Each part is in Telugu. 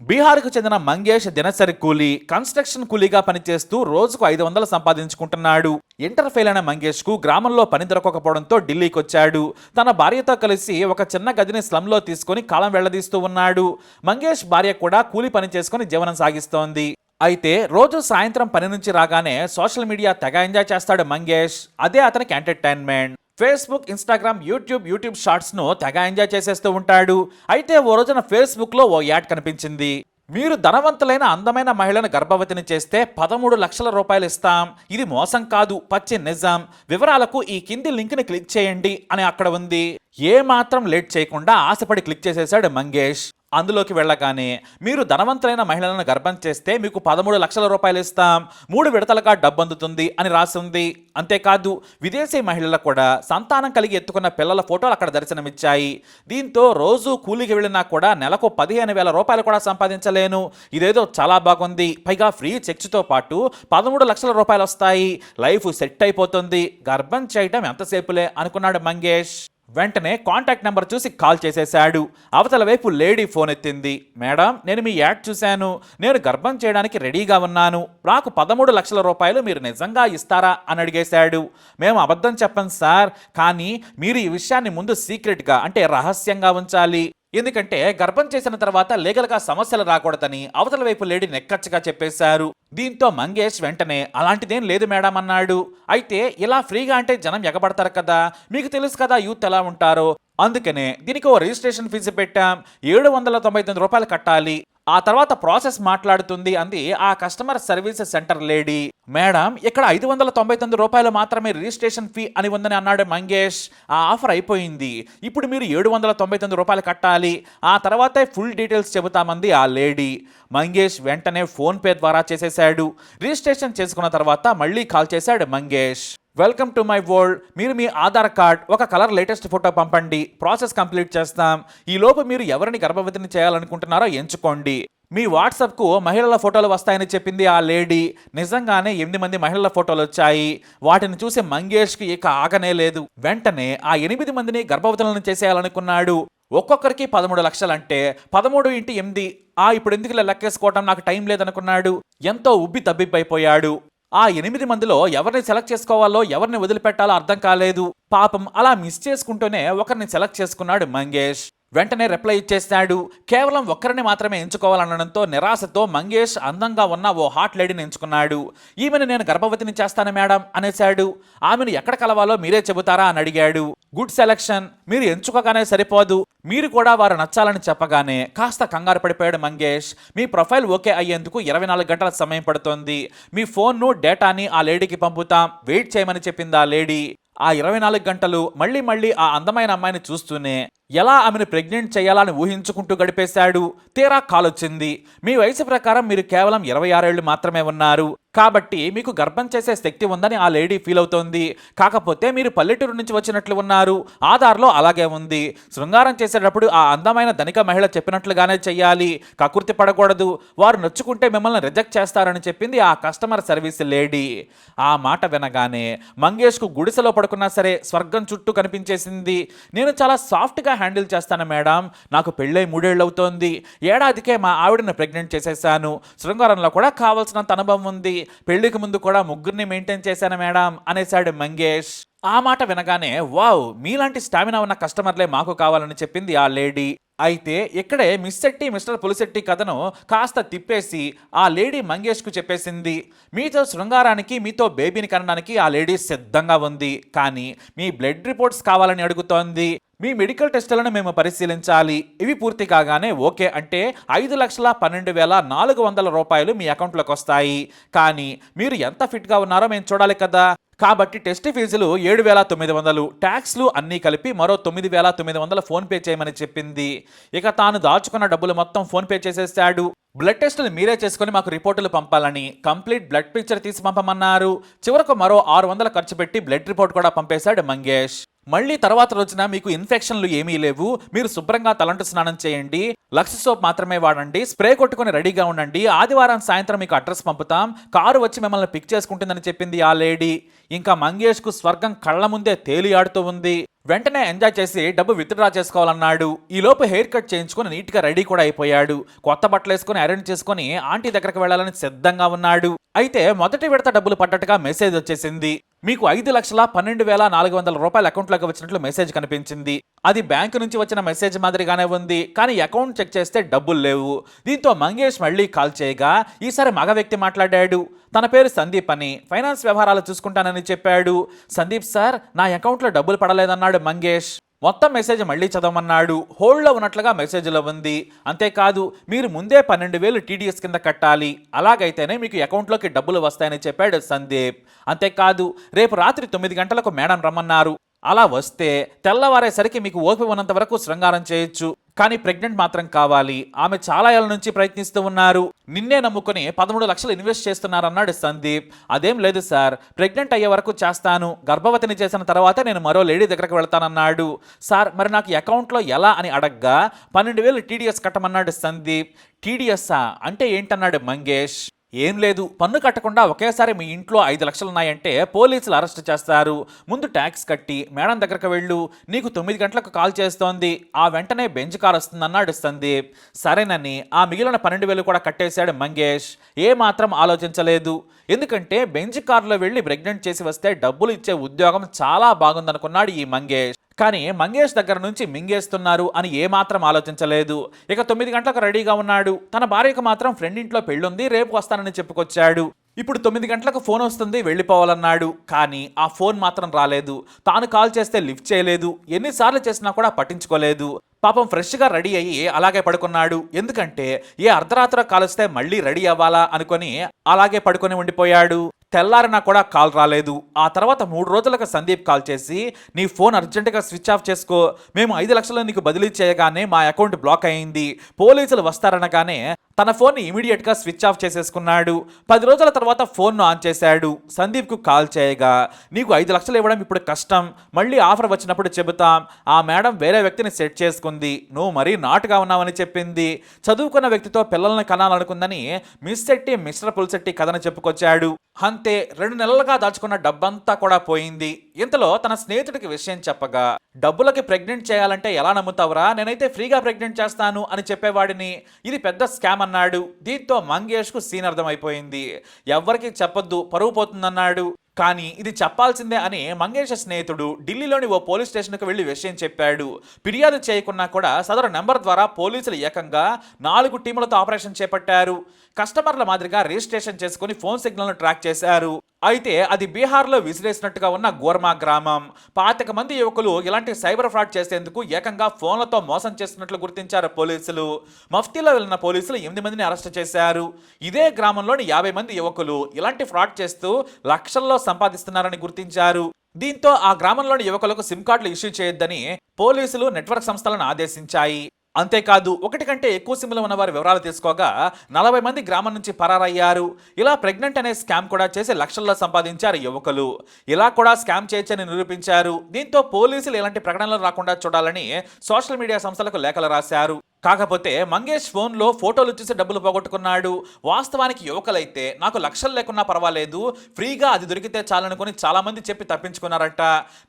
బీహార్కు చెందిన మంగేష్ దినసరి కూలీ కన్స్ట్రక్షన్ కూలీగా పనిచేస్తూ రోజుకు ఐదు వందలు సంపాదించుకుంటున్నాడు. ఇంటర్ ఫెయిల్ అయిన మంగేష్కు గ్రామంలో పని దొరకకపోవడంతో ఢిల్లీకి వచ్చాడు తన భార్యతో కలిసి ఒక చిన్న గదిని స్లంలో తీసుకొని కాలం వెళ్ళదీస్తూ ఉన్నాడు. మంగేష్ భార్య కూడా కూలీ పని చేసుకుని జీవనం సాగిస్తోంది. అయితే రోజు సాయంత్రం పని నుంచి రాగానే సోషల్ మీడియా తెగ ఎంజాయ్ చేస్తాడు మంగేష్. అదే అతనికి entertainment. Facebook Instagram YouTube YouTube షార్ట్స్ను తెగ ఎంజాయ్ చేసేస్తూ ఉంటాడు. అయితే ఓ రోజున ఫేస్బుక్లో ఓ యాడ్ కనిపించింది. మీరు ధనవంతులైన అందమైన మహిళను గర్భవతిని చేస్తే పదమూడు లక్షల రూపాయలు ఇస్తాం. ఇది మోసం కాదు పచ్చి నిజాం. వివరాలకు ఈ కింది లింక్ని క్లిక్ చేయండి అని అక్కడ ఉంది. ఏ మాత్రం లేట్ చేయకుండా ఆశపడి క్లిక్ చేసేశాడు మంగేష్. అందులోకి వెళ్ళగానే మీరు ధనవంతులైన మహిళలను గర్భం చేస్తే మీకు పదమూడు లక్షల రూపాయలు ఇస్తాం. మూడు విడతలుగా డబ్బు అందుతుంది అని రాసింది. అంతేకాదు విదేశీ మహిళలకు కూడా సంతానం కలిగి ఎత్తుకున్న పిల్లల ఫోటోలు అక్కడ దర్శనమిచ్చాయి. దీంతో రోజు కూలికి వెళ్ళినా కూడా నెలకు పదిహేను వేల రూపాయలు కూడా సంపాదించలేను. ఇదేదో చాలా బాగుంది. పైగా ఫ్రీ చెక్స్తో పాటు పదమూడు లక్షల రూపాయలు వస్తాయి. లైఫ్ సెట్ అయిపోతుంది. గర్భం చేయటం ఎంతసేపులే అనుకున్నాడు మంగేష్. వెంటనే కాంటాక్ట్ నెంబర్ చూసి కాల్ చేసేశాడు. అవతల వైపు లేడీ ఫోన్ ఎత్తింది. మేడం నేను మీ యాడ్ చూశాను. నేను గర్భం చేయడానికి రెడీగా ఉన్నాను. నాకు పదమూడు లక్షల రూపాయలు మీరు నిజంగా ఇస్తారా? అని అడిగేశాడు. మేము అబద్ధం చెప్పం సార్ కానీ మీరు ఈ విషయాన్ని ముందు సీక్రెట్గా అంటే రహస్యంగా ఉంచాలి. ఎందుకంటే గర్భం చేసిన తర్వాత లీగల్గా సమస్యలు రాకూడదని అవతల వైపు లేడీ నెక్కచ్చగా చెప్పేశారు. దీంతో మంగేష్ వెంటనే అలాంటిదేం లేదు మేడం అన్నాడు. అయితే ఇలా ఫ్రీగా అంటే జనం ఎగబడతారు కదా మీకు తెలుసు కదా యూత్ ఎలా ఉంటారో. అందుకనే దీనికి ఓ రిజిస్ట్రేషన్ ఫీజు పెట్టాం. ఏడు వందల తొంభై తొమ్మిది రూపాయలు కట్టాలి. ఆ తర్వాత ప్రాసెస్ మాట్లాడుతుంది అంది ఆ customer service centre lady. Madam ఇక్కడ ఐదు వందల తొంభై తొమ్మిది రూపాయలు మాత్రమే రిజిస్ట్రేషన్ ఫీ అని ఉందని అన్నాడు మంగేష్. ఆ ఆఫర్ అయిపోయింది. ఇప్పుడు మీరు ఏడు వందల తొంభై తొమ్మిది రూపాయలు కట్టాలి. ఆ తర్వాతే ఫుల్ డీటెయిల్స్ చెబుతామంది ఆ లేడీ. మంగేష్ వెంటనే ఫోన్పే ద్వారా చేసేశాడు రిజిస్ట్రేషన్ చేసుకున్న తర్వాత మళ్ళీ కాల్ చేశాడు Mangesh. Welcome to my world. మీరు మీ ఆధార్ కార్డ్ ఒక కలర్ లేటెస్ట్ ఫోటో పంపండి. ప్రాసెస్ కంప్లీట్ చేస్తాం. ఈ లోపు మీరు ఎవరిని గర్భవతిని చేయాలనుకుంటున్నారో ఎంచుకోండి. మీ వాట్సాప్కు మహిళల ఫోటోలు వస్తాయని చెప్పింది ఆ లేడీ. నిజంగానే ఎనిమిది మంది మహిళల ఫోటోలు వచ్చాయి. వాటిని చూసి మంగేష్కి ఇక ఆగనే లేదు. వెంటనే ఆ ఎనిమిది మందిని గర్భవతులను చేసేయాలనుకున్నాడు. ఒక్కొక్కరికి పదమూడు లక్షలంటే పదమూడు ఇంటి ఎనిమిది. ఆ ఇప్పుడు ఎందుకు ఇలా లెక్కేసుకోవటం? నాకు టైం లేదనుకున్నాడు. ఎంతో ఉబ్బి తబ్బిబ్బైపోయాడు. ఆ ఎనిమిది మందిలో ఎవరిని సెలెక్ట్ చేసుకోవాలో ఎవరిని వదిలిపెట్టాలో అర్థం కాలేదు. పాపం అలా మిస్ చేసుకుంటూనే ఒకరిని సెలెక్ట్ చేసుకున్నాడు మంగేష్. వెంటనే రిప్లై ఇచ్చేస్తాడు. కేవలం ఒక్కరిని మాత్రమే ఎంచుకోవాలనడంతో నిరాశతో మంగేష్ అందంగా ఉన్న ఓ హాట్ లేడీని ఎంచుకున్నాడు. ఈమెను నేను గర్భవతిని చేస్తాను మేడం అనేశాడు. ఆమెను ఎక్కడ కలవాలో మీరే చెబుతారా అని అడిగాడు. గుడ్ సెలక్షన్ మీరు ఎంచుకోగానే సరిపోదు. మీరు కూడా వారు నచ్చాలని చెప్పగానే కాస్త కంగారు పడిపోయాడు మంగేష్. మీ ప్రొఫైల్ ఓకే అయ్యేందుకు ఇరవై నాలుగు గంటల సమయం పడుతోంది. మీ ఫోన్ను డేటాని ఆ లేడీకి పంపుతాం. వెయిట్ చేయమని చెప్పింది ఆ లేడీ. ఆ ఇరవై నాలుగు గంటలు మళ్ళీ మళ్ళీ ఆ అందమైన అమ్మాయిని చూస్తూనే ఎలా ఆమెను ప్రెగ్నెంట్ చేయాలని ఊహించుకుంటూ గడిపేశాడు? తీరా కాలొచ్చింది. మీ వయసు ప్రకారం మీరు కేవలం ఇరవై ఆరేళ్ళు మాత్రమే ఉన్నారు. కాబట్టి మీకు గర్భం చేసే శక్తి ఉందని ఆ లేడీ ఫీల్ అవుతోంది. కాకపోతే మీరు పల్లెటూరు నుంచి వచ్చినట్లు ఉన్నారు. ఆధార్లో అలాగే ఉంది. శృంగారం చేసేటప్పుడు ఆ అందమైన ధనిక మహిళ చెప్పినట్లుగానే చెయ్యాలి. కకుర్తి పడకూడదు. వారు నొచ్చుకుంటే మిమ్మల్ని రిజెక్ట్ చేస్తారని చెప్పింది ఆ కస్టమర్ సర్వీస్ లేడీ. ఆ మాట వినగానే మంగేష్కు గుడిసెలో పడుకున్నా సరే స్వర్గం చుట్టూ కనిపించేసింది. నేను చాలా సాఫ్ట్గా హ్యాండిల్ చేస్తాను మేడం. నాకు పెళ్ళై మూడేళ్ళు అవుతోంది ఏడాదికే మా ఆవిడను ప్రెగ్నెంట్ చేసేసాను. శృంగారంలో కూడా కావాల్సినంత అనుభవం ఉంది. పెళ్ళికి ముందు కూడా ముగ్గురిని మెయింటైన్ చేశాను మేడం? అనేశాడు మంగేష్. ఆ మాట వినగానే వావ్ మీలాంటి స్టామినా ఉన్న కస్టమర్లే మాకు కావాలని చెప్పింది ఆ లేడీ. అయితే ఇక్కడే మిస్ శెట్టి మిస్టర్ పులిశెట్టి కథను కాస్త తిప్పేసి ఆ లేడీ మంగేష్కు చెప్పేసింది. మీతో శృంగారానికి మీతో బేబీని కనడానికి ఆ లేడీ సిద్ధంగా ఉంది. కానీ మీ బ్లడ్ రిపోర్ట్స్ కావాలని అడుగుతోంది. మీ మెడికల్ టెస్టులను మేము పరిశీలించాలి. ఇవి పూర్తి కాగానే ఓకే అంటే ఐదు లక్షల పన్నెండు వేల నాలుగు వందల రూపాయలు మీ అకౌంట్లోకి వస్తాయి. కానీ మీరు ఎంత ఫిట్గా ఉన్నారో మేము చూడాలి కదా. కాబట్టి టెస్ట్ ఫీజులు ఏడు వేల తొమ్మిది వందలు. ట్యాక్స్లు అన్నీ కలిపి మరో తొమ్మిది వేల తొమ్మిది వందలు ఫోన్పే చేయమని చెప్పింది. ఇక తాను దాచుకున్న డబ్బులు మొత్తం ఫోన్పే చేసేసాడు. బ్లడ్ టెస్టులు మీరే చేసుకుని మాకు రిపోర్టులు పంపాలని కంప్లీట్ బ్లడ్ పిక్చర్ తీసి పంపమన్నారు. చివరకు మరో ఆరు వందలు ఖర్చు పెట్టి బ్లడ్ రిపోర్ట్ కూడా పంపేశాడు మంగేష్. మళ్ళీ తర్వాత రోజున మీకు ఇన్ఫెక్షన్లు ఏమీ లేవు. మీరు శుభ్రంగా తలంటు స్నానం చేయండి. లక్స్ సోప్ మాత్రమే వాడండి. స్ప్రే కొట్టుకొని రెడీగా ఉండండి. ఆదివారం సాయంత్రం మీకు అడ్రస్ పంపుతాం. కారు వచ్చి మిమ్మల్ని పిక్ చేసుకుంటుందని చెప్పింది ఆ లేడీ. ఇంకా మంగేష్కు స్వర్గం కళ్ళ ముందే తేలియాడుతూ ఉంది. వెంటనే ఎంజాయ్ చేసి డబ్బు విత్డ్రా చేసుకోవాలన్నాడు. ఈలోపు హెయిర్ కట్ చేయించుకొని నీట్గా రెడీ కూడా అయిపోయాడు. కొత్త బట్టలు వేసుకొని అరేంజ్ చేసుకొని ఆంటీ దగ్గరకు వెళ్ళాలని సిద్ధంగా ఉన్నాడు. అయితే మొదటి విడత డబ్బులు పడ్డట్టుగా మెసేజ్ వచ్చేసింది. మీకు ఐదు లక్షల పన్నెండు వేల నాలుగు వందల రూపాయల అకౌంట్లోకి వచ్చినట్లు మెసేజ్ కనిపించింది. అది బ్యాంకు నుంచి వచ్చిన మెసేజ్ మాదిరిగానే ఉంది. కానీ అకౌంట్ చెక్ చేస్తే డబ్బులు లేవు. దీంతో మంగేష్ మళ్ళీ కాల్ చేయగా ఈసారి మగ వ్యక్తి మాట్లాడాడు. తన పేరు సందీప్ అని. ఫైనాన్స్ వ్యవహారాలు చూసుకుంటానని చెప్పాడు. సందీప్ సార్ నా అకౌంట్లో డబ్బులు పడలేదన్నాడు మంగేష్. మొత్తం మెసేజ్ మళ్ళీ చదవమన్నాడు. హోల్డ్లో ఉన్నట్లుగా మెసేజ్లో ఉంది. అంతేకాదు మీరు ముందే పన్నెండు వేలు టీడీఎస్ కింద కట్టాలి. అలాగైతేనే మీకు అకౌంట్లోకి డబ్బులు వస్తాయని చెప్పాడు సందీప్. అంతేకాదు రేపు రాత్రి తొమ్మిది గంటలకు మేడం రమ్మన్నారు. అలా వస్తే తెల్లవారేసరికి మీకు ఓపిక ఉన్నంత వరకు శృంగారం చేయొచ్చు. కానీ ప్రెగ్నెంట్ మాత్రం కావాలి. ఆమె చాలా ఏళ్ళ నుంచి ప్రయత్నిస్తూ ఉన్నారు. నిన్నే నమ్ముకుని పదమూడు లక్షలు ఇన్వెస్ట్ చేస్తున్నారన్నాడు సందీప్. అదేం లేదు సార్. ప్రెగ్నెంట్ అయ్యే వరకు చేస్తాను. గర్భవతిని చేసిన తర్వాత నేను మరో లేడీ దగ్గరకు వెళ్తానన్నాడు. సార్ మరి నాకు అకౌంట్లో ఎలా అని అడగ్గా? పన్నెండు వేలు టీడీఎస్ కట్టమన్నాడు సందీప్. టీడీఎస్సా? అంటే ఏంటన్నాడు మంగేష్? ఏం లేదు పన్ను కట్టకుండా ఒకేసారి మీ ఇంట్లో ఐదు లక్షలు ఉన్నాయంటే పోలీసులు అరెస్ట్ చేస్తారు. ముందు ట్యాక్స్ కట్టి మేడం దగ్గరకు వెళ్ళు నీకు తొమ్మిది గంటలకు కాల్ చేస్తోంది ఆ వెంటనే బెంచ్ కార్ వస్తుందన్నాడు సందీప్. సరేనని ఆ మిగిలిన పన్నెండు వేలు కూడా కట్టేశాడు మంగేష్. ఏమాత్రం ఆలోచించలేదు. ఎందుకంటే బెంచ్ కారులో వెళ్ళి ప్రెగ్నెంట్ చేసి వస్తే డబ్బులు ఇచ్చే ఉద్యోగం చాలా బాగుందనుకున్నాడు ఈ మంగేష్. కానీ మంగేష్ దగ్గర నుంచి మింగేస్తున్నారు అని ఏమాత్రం ఆలోచించలేదు. ఇక తొమ్మిది గంటలకు రెడీగా ఉన్నాడు. తన భార్యకు మాత్రం ఫ్రెండ్ ఇంట్లో పెళ్ళుంది రేపు వస్తానని చెప్పుకొచ్చాడు. ఇప్పుడు తొమ్మిది గంటలకు ఫోన్ వస్తుంది వెళ్ళిపోవాలన్నాడు. కానీ ఆ ఫోన్ మాత్రం రాలేదు. తాను కాల్ చేస్తే లిఫ్ట్ చేయలేదు. ఎన్నిసార్లు చేసినా కూడా పట్టించుకోలేదు. పాపం ఫ్రెష్గా రెడీ అయ్యి అలాగే పడుకున్నాడు. ఎందుకంటే ఏ అర్ధరాత్ర కాలుస్తే మళ్ళీ రెడీ అవ్వాలా అనుకొని అలాగే పడుకొని ఉండిపోయాడు. తెల్లారినా కూడా కాల్ రాలేదు. ఆ తర్వాత మూడు రోజులకు సందీప్ కాల్ చేసి నీ ఫోన్ అర్జెంటుగా స్విచ్ ఆఫ్ చేసుకో. మేము ఐదు లక్షలు నీకు బదిలీ చేయగానే మా అకౌంట్ బ్లాక్ అయింది. పోలీసులు వస్తారనగానే తన ఫోన్ని ఇమీడియట్గా స్విచ్ ఆఫ్ చేసేసుకున్నాడు. పది రోజుల తర్వాత ఫోన్ను ఆన్ చేశాడు. సందీప్కు కాల్ చేయగా నీకు ఐదు లక్షలు ఇవ్వడం ఇప్పుడు కష్టం. మళ్ళీ ఆఫర్ వచ్చినప్పుడు చెబుతాం. ఆ మేడం వేరే వ్యక్తిని సెట్ చేసుకుంది. నువ్వు మరీ నాటుగా ఉన్నావని చెప్పింది. చదువుకున్న వ్యక్తితో పిల్లల్ని కనాలనుకుందని మిస్ శెట్టి మిస్టర్ పుల్శెట్టి కథను చెప్పుకొచ్చాడు. అంతే రెండు నెలలుగా దాచుకున్న డబ్బంతా కూడా పోయింది. ఇంతలో తన స్నేహితుడికి విషయం చెప్పగా డబ్బులకి ప్రెగ్నెంట్ చేయాలంటే ఎలా నమ్ముతావురా? నేనైతే ఫ్రీగా ప్రెగ్నెంట్ చేస్తాను అని చెప్పేవాడిని. ఇది పెద్ద స్కామ్ అన్నాడు. దీంతో మంగేష్కు సీన్ అర్థమైపోయింది. ఎవ్వరికి చెప్పొద్దు పరువు పోతుందన్నాడు. కానీ ఇది చెప్పాల్సిందే అని మంగేష్ స్నేహితుడు ఢిల్లీలోని ఓ పోలీస్ స్టేషన్కు వెళ్ళి విషయం చెప్పాడు. ఫిర్యాదు చేయకున్నా కూడా సదరు నెంబర్ ద్వారా పోలీసులు ఏకంగా నాలుగు టీములతో ఆపరేషన్ చేపట్టారు. కస్టమర్ల మాదిరిగా రిజిస్ట్రేషన్ చేసుకుని ఫోన్ సిగ్నల్ను ట్రాక్ చేశారు. అయితే అది బీహార్లో విసిరేసినట్టుగా ఉన్న గోర్మా గ్రామం. పాతిక మంది యువకులు ఇలాంటి సైబర్ ఫ్రాడ్ చేసేందుకు ఏకంగా ఫోన్లతో మోసం చేస్తున్నట్లు గుర్తించారు పోలీసులు. మఫ్తీలో వెళ్ళిన పోలీసులు ఎనిమిది మందిని అరెస్ట్ చేశారు. ఇదే గ్రామంలోని యాభై మంది యువకులు ఇలాంటి ఫ్రాడ్ చేస్తూ లక్షల్లో సంపాదిస్తున్నారని గుర్తించారు. దీంతో ఆ గ్రామంలోని యువకులకు సిమ్ కార్డులు ఇష్యూ చేయొద్దని పోలీసులు నెట్వర్క్ సంస్థలను ఆదేశించాయి. అంతేకాదు ఒకటి కంటే ఎక్కువ సిమ్లు ఉన్న వారి వివరాలు తీసుకోగా నలభై మంది గ్రామం నుంచి పరారయ్యారు. ఇలా ప్రెగ్నెంట్ అనే స్కామ్ కూడా చేసి లక్షల్లో సంపాదించారు యువకులు. ఇలా కూడా స్కామ్ చేయొచ్చని నిరూపించారు. దీంతో పోలీసులు ఇలాంటి ప్రకటనలు రాకుండా చూడాలని సోషల్ మీడియా సంస్థలకు లేఖలు రాశారు. కాకపోతే మంగేష్ ఫోన్లో ఫోటోలు చూసి డబ్బులు పోగొట్టుకున్నాడు. వాస్తవానికి యువకులైతే నాకు లక్షలు లేకున్నా పర్వాలేదు. ఫ్రీగా అది దొరికితే చాలనుకుని చాలామంది చెప్పి తప్పించుకున్నారట.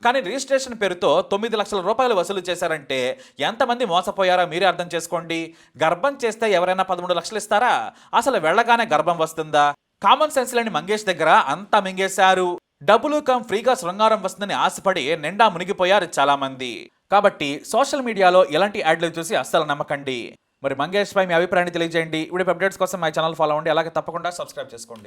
కానీ రిజిస్ట్రేషన్ పేరుతో తొమ్మిది లక్షల రూపాయలు వసూలు చేశారంటే ఎంతమంది మోసపోయారో మీరే అర్థం చేసుకోండి. గర్భం చేస్తే ఎవరైనా పదమూడు లక్షలు ఇస్తారా? అసలు వెళ్ళగానే గర్భం వస్తుందా? కామన్ సెన్స్ లేని మంగేష్ దగ్గర అంతా మింగేశారు. డబ్బులు కమ్ ఫ్రీగా శృంగారం వస్తుందని ఆశపడి నిండా మునిగిపోయారు చాలామంది. కాబట్టి సోషల్ మీడియాలో ఎలాంటి యాడ్లు చూసి అస్సలు నమ్మకండి. మరి మంగేష్ పై మీ అభిప్రాయాన్ని తెలియజేయండి. ఇప్పుడు అప్డేట్స్ కోసం మా ఛానల్ ఫాలో అవ్వండి. అలాగే తప్పకుండా సబ్స్క్రైబ్ చేసుకోండి.